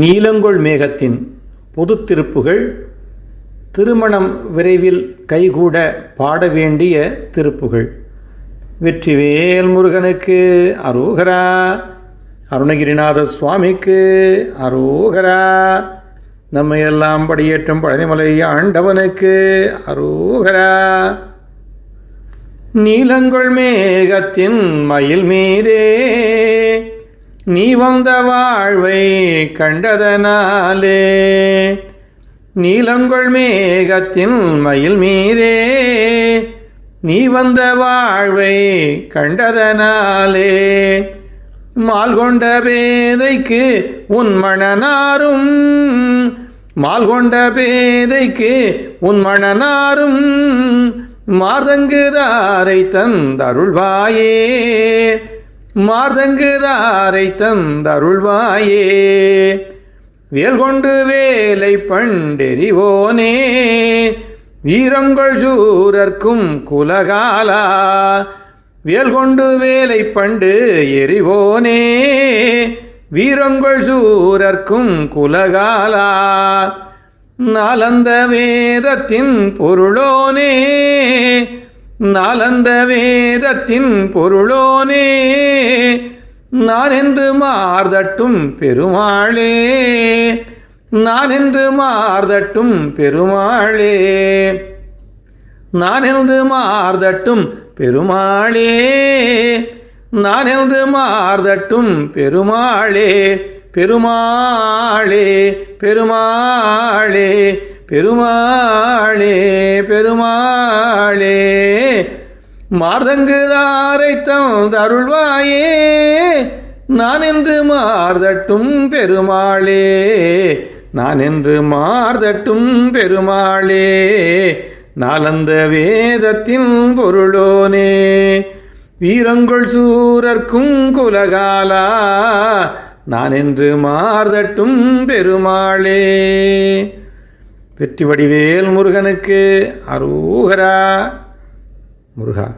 நீலங்கொள் மேகத்தின் பொது திருப்புகள் திருமணம் விரைவில் கைகூட பாட வேண்டிய திருப்புகள். வெற்றிவேல் முருகனுக்கு அரோகரா அருணகிரிநாத சுவாமிக்கு அரோகரா. நம்மை எல்லாம் படியேற்றும் பழனிமலை ஆண்டவனுக்கு அரோகரா. நீலங்கொள் மேகத்தின் மயில் மீதே நீ வந்த வாழ்வை கண்டதனாலே நீலங்கொள் மேகத்தின் மயில் மீதே நீ வந்த வாழ்வை கண்டதனாலே மால் கொண்ட பேதைக்கு உன் மணனாரும் மால் கொண்ட பேதைக்கு உன் மணனாரும் மார்தங்குதாரை தந்தருள்வாயே. மார்தங்குதாரை தந்தருள்வாயே. வேல் கொண்டு வேலை பண்டெறிவோனே. வீரங்கள் சூரர்க்கும் குலகாலா. வேல் கொண்டு வேலை பண்டு எறிவோனே. வீரங்கள் சூரர்க்கும் குலகாலா. நாலந்த வேதத்தின் பொருளோனே. நாலந்த வேதத்தின் பொருளோனே நான் என்று மார்தட்டும் பெருமாளே நான் என்று மார்தட்டும் பெருமாளே நான் என்று மார்தட்டும் பெருமாளே நான் என்று மார்தட்டும் பெருமாளே பெருமாளே பெருமாளே. பெருமாளே பெருமாளே மார்தங்குதாரை தருள்வாயே நான் என்று மார்தட்டும் பெருமாளே நான் என்று மார்தட்டும் பெருமாளே நாலந்த வேதத்தின் பொருளோனே வீரங்கொள் சூரர்க்கும் குலகாலா நான் என்று மார்தட்டும் பெருமாளே. வெற்றி வடிவேல் முருகனுக்கு அரூகரா. முருகா.